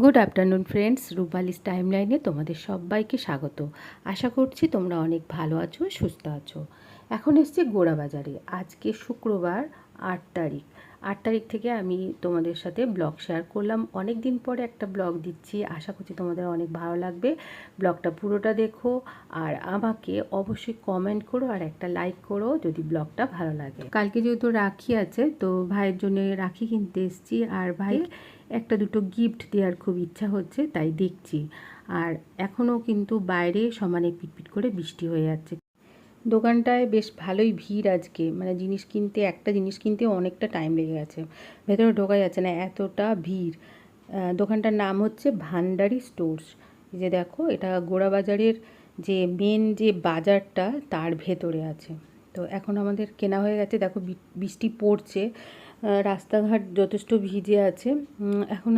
Good afternoon friends Rupali's টাইমলাইনে তোমাদের সবাইকে স্বাগত। আশা করছি তোমরা অনেক ভালো আছো, সুস্থ আছো। এখন এসছে গোড়া বাজারে। আজকে শুক্রবার, আট তারিখ। আট তারিখ থেকে আমি তোমাদের সাথে ব্লগ শেয়ার করলাম। অনেক দিন পরে একটা ব্লগ দিচ্ছি। আশা করছি তোমাদের অনেক ভালো লাগবে। ব্লগটা পুরোটা দেখো আর আমাকে অবশ্যই কমেন্ট করো আর একটা লাইক করো যদি ব্লগটা ভালো লাগে। কালকে যেহেতু রাখি আছে, তো ভাইয়ের জন্য রাখি কিনতে এসেছি। আর ভাই একটা দুটো গিফট দেওয়ার খুব ইচ্ছা হচ্ছে, তাই দেখছি। আর এখনও কিন্তু বাইরে সমানে পিটপিট করে বৃষ্টি হয়ে যাচ্ছে। দোকানটায় বেশ ভালোই ভিড় আজকে। মানে জিনিস কিনতে, একটা জিনিস কিনতে অনেকটা টাইম লেগে গেছে। ভেতরে ঢোকা যাচ্ছে না, এতটা ভিড়। দোকানটার নাম হচ্ছে ভান্ডারি স্টোর্স। যে দেখো, এটা গোড়াবাজারের যে মেন যে বাজারটা, তার ভেতরে আছে। তো এখন আমাদের কেনা হয়ে গেছে। দেখো বৃষ্টি পড়ছে। রাস্তাঘাট যথেষ্ট ভিজে আছে। এখন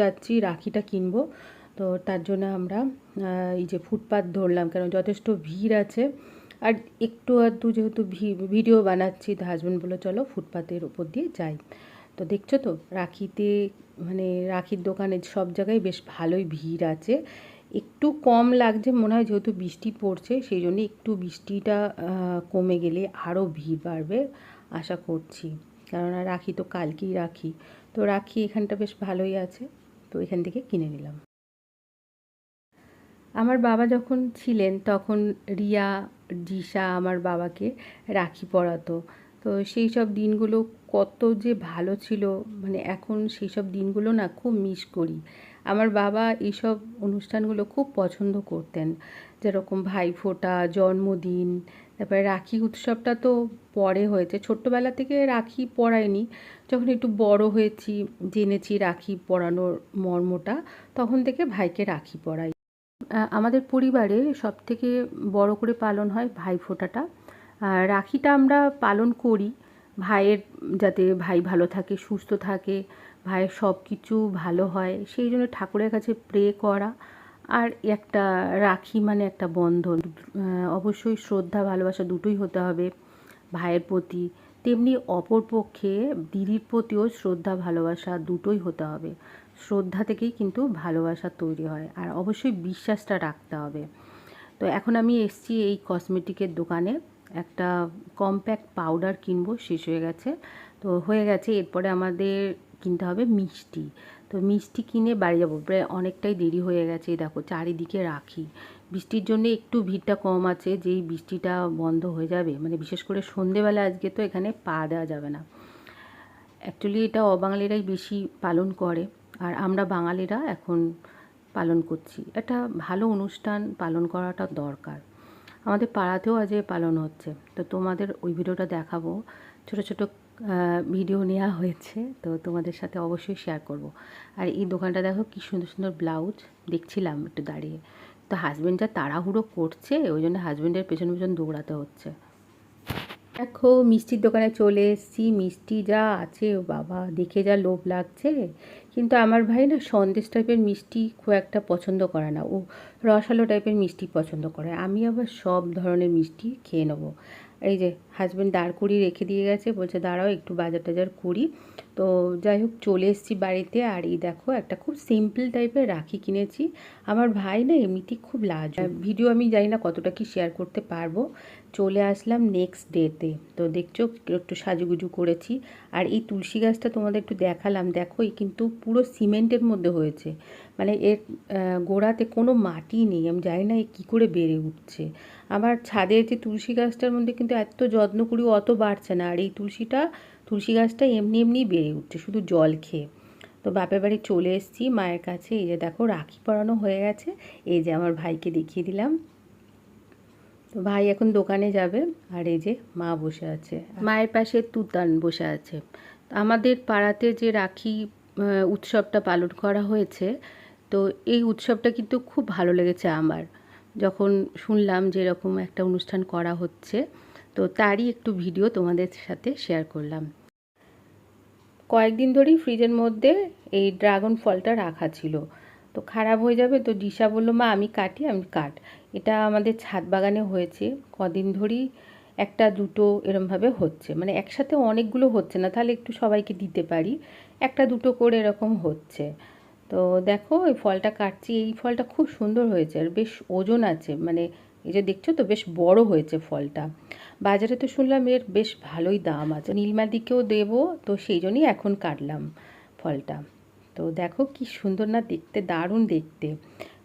যাচ্ছি, রাখিটা কিনবো। তো তার জন্য আমরা এই যে ফুটপাথ ধরলাম কেন যথেষ্ট ভিড় আছে। আর একটু আধটু যেহেতু ভিডিও বানাচ্ছি, তো হাজব্যান্ড বলল, চলো ফুটপাতের উপর দিয়ে যাই। তো দেখছ তো, রাখিতে মানে রাখির দোকানে সব জায়গায় বেশ ভালোই ভিড় আছে। একটু কম লাগছে, মনে হয় যেহেতু বৃষ্টি পড়ছে, সেই জন্য একটু বৃষ্টিটা কমে গেলে আরও ভিড় বাড়বে, আশা করছি। কেননা রাখি তো কালকেই রাখি। তো রাখি এখানটা বেশ ভালোই আছে। তো এখান থেকে কিনে নিলাম। আমার বাবা যখন ছিলেন তখন রিয়া, দিশা আমার বাবাকে রাখি পরাতো। তো সেই সব দিনগুলো কত যে ভালো ছিল। মানে এখন সেই সব দিনগুলো না খুব মিস করি। আমার বাবা এইসব অনুষ্ঠানগুলো খুব পছন্দ করতেন। যেরকম ভাইফোঁটা, জন্মদিন তারপরে রাখি উৎসবটা তো পরে হয়েছে। ছোট্টবেলা থেকে রাখি পরাইনি। যখন একটু বড় হয়েছি, জেনেছি রাখি পরানোর মর্মটা, তখন থেকে ভাইকে রাখি পরাই। আমাদের পরিবারে সব থেকে বড় করে পালন হয় ভাইফোঁটাটা আর রাখিটা আমরা পালন করি। ভাইয়ের যাতে ভাই ভালো থাকে, সুস্থ থাকে, ভাইয়ের সব কিছু ভালো হয়, সেই জন্য ঠাকুরের কাছে প্রে করা। আর একটা রাখি মানে একটা বন্ধন। অবশ্যই শ্রদ্ধা, ভালোবাসা দুটোই হতে হবে ভাইয়ের প্রতি। তেমনি অপর পক্ষে দিদির প্রতিও শ্রদ্ধা, ভালোবাসা দুটোই হতে হবে। শ্রদ্ধা থেকেই কিন্তু ভালোবাসা তৈরি হয় আর অবশ্যই বিশ্বাসটা রাখতে হবে। তো এখন আমি এসছি এই কসমেটিকের দোকানে। একটা কম্প্যাক্ট পাউডার কিনবো, শেষ হয়ে গেছে। তো হয়ে গেছে, এরপরে আমাদের কিনতে হবে মিষ্টি। তো মিষ্টি কিনে বাড়ি যাব। প্রায় অনেকটাই দেরি হয়ে গেছে দেখো, চারিদিকে রাখি। বৃষ্টির জন্য একটু ভিড়টা কম আছে, যেই বৃষ্টিটা বন্ধ হয়ে যাবে। মানে বিশেষ করে সন্ধেবেলা, আজকে তো এখানে পা দেওয়া যাবে না। অ্যাকচুয়ালি এটা অবাঙালিরাই বেশি পালন করে, আর আমরা বাঙালিরা এখন পালন করছি। এটা ভালো অনুষ্ঠান পালন করাটা দরকার। আমাদের পাড়াতেও আজ পালন হচ্ছে। তো তোমাদের ওই ভিডিওটা দেখাবো। ছোট ছোট ভিডিও নেওয়া হয়েছে, তো তোমাদের সাথে অবশ্যই শেয়ার করব। আর এই দোকানটা দেখো কি সুন্দর সুন্দর ব্লাউজ দেখছিলাম একটু দাঁড়িয়ে। তো হাজব্যান্ড যা তাড়াহুড়ো করছে, ওই জন্য হাজব্যান্ডের পেছন পেছন দৌড়াতে হচ্ছে। দেখো, মিষ্টির দোকানে চলে এসেছি, মিষ্টি যা আছে বাবা, দেখে যা লোভ লাগছে। কিন্তু আমার ভাই না সন্দেশ টাইপের মিষ্টি খুব একটা পছন্দ করে না। ও রসালো টাইপের মিষ্টি পছন্দ করে। আমি আবার সব ধরনের মিষ্টি খেয়ে নেব। এই যে হাজব্যান্ড দাঁড় করিয়ে রেখে দিয়ে গেছে, বলছে, দাঁড়াও, একটু বাজার টাজার করি। তো যাই হোক, চলে এসেছি বাড়িতে আর এই দেখো, একটা খুব সিম্পল টাইপের রাখি কিনেছি। আমার ভাই না এমনিতেই খুব লাজ ভিডিও আমি জানি না কতটা কি শেয়ার করতে পারব। চলে আসলাম নেক্সট ডেতে তো। দেখছ, একটু সাজুগুজু করেছি। আর এই তুলসী গাছটা তোমাদের একটু দেখালাম। দেখো, এই কিন্তু পুরো সিমেন্টের মধ্যে হয়েছে। মানে এর গোড়াতে কোনো মাটি নেই। আমি জানি না এ কী করে বেড়ে উঠছে। আমার ছাদের যে তুলসী গাছটার মধ্যে কিন্তু এত যত্ন করি অত বাড়ছে না। আর এই তুলসীটা, তুলসী গাছটা এমনি এমনি বেড়ে উঠছে শুধু জল খেয়ে। তো বাপের বাড়ি চলে এসেছি মায়ের কাছে। এই যে দেখো, রাখি পরানো হয়ে গেছে। এই যে আমার ভাইকে দেখিয়ে দিলাম। তো ভাই এখন দোকানে যাবে। আর এই যে মা বসে আছে। মায়ের পাশে তুতান বসে আছে। আমাদের পাড়াতে যে রাখি উৎসবটা পালন করা হয়েছে, তো এই উৎসবটা কিন্তু খুব ভালো লেগেছে আমার। যখন শুনলাম যে এরকম একটা অনুষ্ঠান করা হচ্ছে তো তারই একটু ভিডিও তোমাদের সাথে শেয়ার করলাম। কয়েকদিন ধরেই ফ্রিজের মধ্যে এই ড্রাগন ফলটা রাখা ছিল। তো খারাপ হয়ে যাবে তো দিশা বলল, মা, আমি কাটি, আমি কাট। এটা আমাদের ছাদ বাগানে হয়েছে। কদিন ধরেই একটা, দুটো এরমভাবে হচ্ছে। মানে একসাথে অনেকগুলো হচ্ছে না, তাহলে একটু সবাইকে দিতে পারি। একটা, দুটো করে এরকম হচ্ছে। তো দেখো, এই ফলটা কাটছি। এই ফলটা খুব সুন্দর হয়েছে আর বেশ ওজন আছে। মানে এই যে দেখছ তো, বেশ বড় হয়েছে ফলটা। বাজারে তো শুনলাম এর বেশ ভালোই দাম আছে। নীলমাদিকেও দেবো, তো সেই জন্যই এখন কাটলাম ফলটা। তো দেখো কি সুন্দর না দেখতে, দারুণ দেখতে।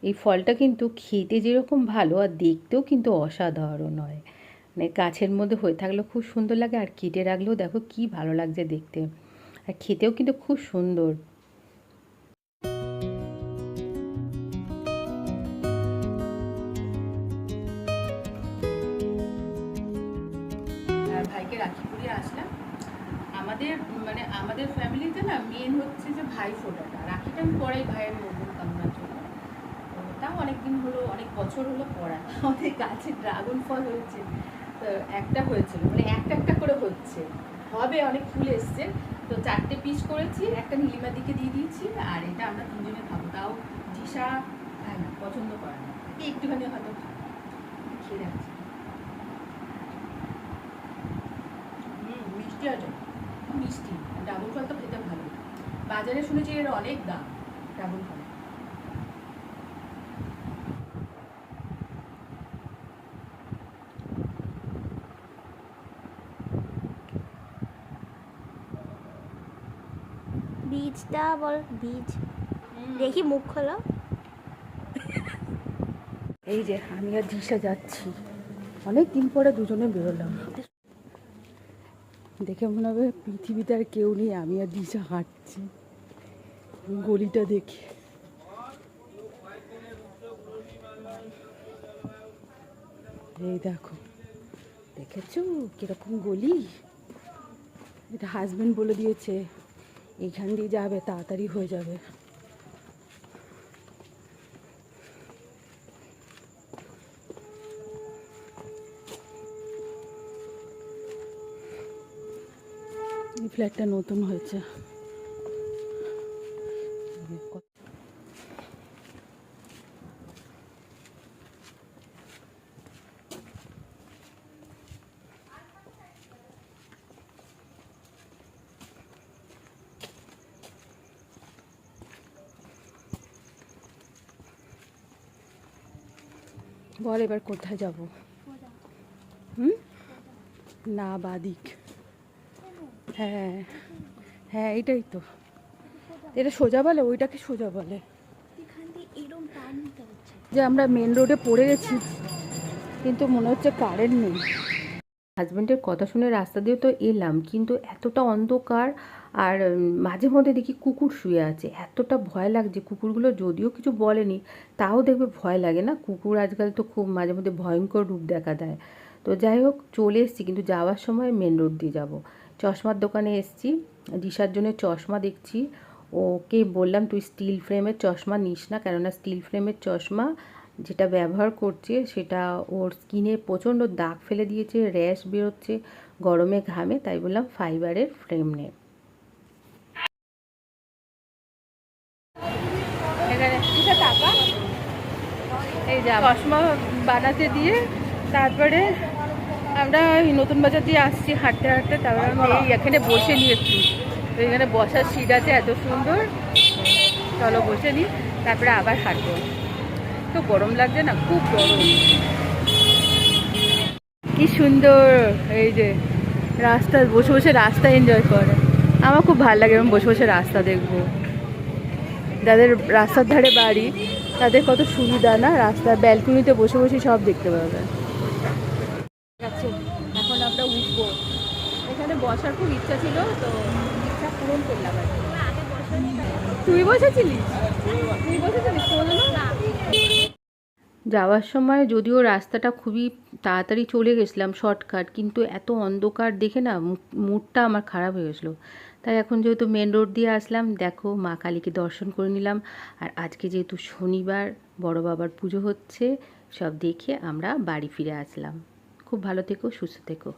এই ফলটা কিন্তু খেতে যেরকম ভালো আর দেখতেও কিন্তু অসাধারণ হয়। মানে গাছের মধ্যে হয়ে থাকলেও খুব সুন্দর লাগে আর কেটে রাখলেও দেখো কি ভালো লাগছে দেখতে। আর খেতেও কিন্তু খুব সুন্দর। আমাদের ফ্যামিলিতে না মেন হচ্ছে যে ভাই ফোটাটা। রাখিটা আমি পড়াই ভাইয়ের মঙ্গল কামনার জন্য। তাও অনেক দিন হলো, অনেক বছর হলো পড়া আমাদের গাছে ড্রাগন ফল হয়েছে। তো একটা হয়েছিল মানে একটা একটা করে হচ্ছে। হবে, অনেক ফুল এসছে। তো চারটে পিস করেছি, একটা নীলিমা দিকে দিয়ে দিয়েছি, আর এটা আমরা তিনজনে খাব। তাও দিশা খায় না পছন্দ করে না। একটুখানি হয়তো খায় রাখছি মিষ্টি আছে। মিষ্টি ডাবল ফল তো খেতে ভালো বাজারে শুনেছি এর অনেক দাম ডাবল ফল বীজটা বল বীজ। দেখি মুখ খোলো। এই যে আমি আর দিশা যাচ্ছি। অনেক দিন পরে দুজনে বেরোলাম। দেখে মনে হবে পৃথিবীতে আর কেউ নেই আমি আর দিশা হাঁটছি। গলিটা দেখে। এই দেখো, দেখেছ কীরকম গলি? এটা হাজব্যান্ড বলে দিয়েছে, এইখান দিয়ে যাবে, তাড়াতাড়ি হয়ে যাবে। ফ্ল্যাটটা নতুন হয়েছে। বল এবার কোথায় যাব? হুম? না, বাদিক। হ্যাঁ হ্যাঁ এটাই তো। এটা সোজা বলে? ওইটাকে সোজা বলে। যে আমরা মেন রোডে পড়ে গেছি, কিন্তু মনে হচ্ছে কারেন্ট নেই। হাজব্যান্ডের কথা শুনে রাস্তা দিয়ে তো এলাম, কিন্তু এতটা অন্ধকার আর মাঝে মধ্যে দেখি কুকুর শুয়ে আছে। এতটা ভয় লাগছে কুকুরগুলো, যদিও কিছু বলেনি, তাও দেখবে ভয় লাগে না? কুকুর আজকাল তো খুব মাঝে মধ্যে ভয়ঙ্কর রূপ দেখা দেয়। তো যাই হোক, চলে এসেছি, কিন্তু যাওয়ার সময় মেন রোড দিয়ে যাব। চশমার দোকানে এসেছি, দিশার জন্য চশমা দেখছি। ওকে বললাম, তুই স্টিল ফ্রেমের চশমা নিস না, কেননা স্টিল ফ্রেমের চশমা যেটা ব্যবহার করছে সেটা ওর স্কিনে প্রচণ্ড দাগ ফেলে দিয়েছে, র্যাশ বেরোচ্ছে, গরমে ঘামে, তাই বললাম ফাইবারের ফ্রেম নে। এই চশমা বানাতে দিয়ে তারপরে আমরা ওই নতুন বাজার দিয়ে আসছি হাঁটতে হাঁটতে, তারপরে আমি এই এখানে বসে নিয়েছি এখানে বসার সিট আছে এত সুন্দর। চলো বসে নিই, তারপরে আবার হাঁটবো। তো গরম লাগছে না, খুব গরম। কি সুন্দর এই যে রাস্তা, বসে বসে রাস্তা এনজয় করে। আমার খুব ভালো লাগে এরকম বসে বসে রাস্তা দেখব। যাদের রাস্তার ধারে বাড়ি, তাদের কত সুবিধা না? রাস্তার ব্যালকনিতে বসে বসে সব দেখতে পাবে। এখন আমরা উঠবো। এখানে বসার খুব ইচ্ছা ছিল, তো ইচ্ছা পূরণ করলাম। তুই বসেছিলিস? তুই বসেছিলিস? না? যাওয়ার সময় যদিও রাস্তাটা খুবই তাড়াতাড়ি চলে গেছিলাম শর্টকাট কিন্তু এত অন্ধকার দেখে না মুডটা আমার খারাপ হয়ে গেছিল। তাই এখন যেহেতু মেন রোড দিয়ে আসলাম, দেখো মা কালীকে দর্শন করে নিলাম। আর আজকে যেহেতু শনিবার, বড় বাবার পুজো হচ্ছে, সব দেখে আমরা বাড়ি ফিরে আসলাম। খুব ভালো থেকো, সুস্থ থেকো।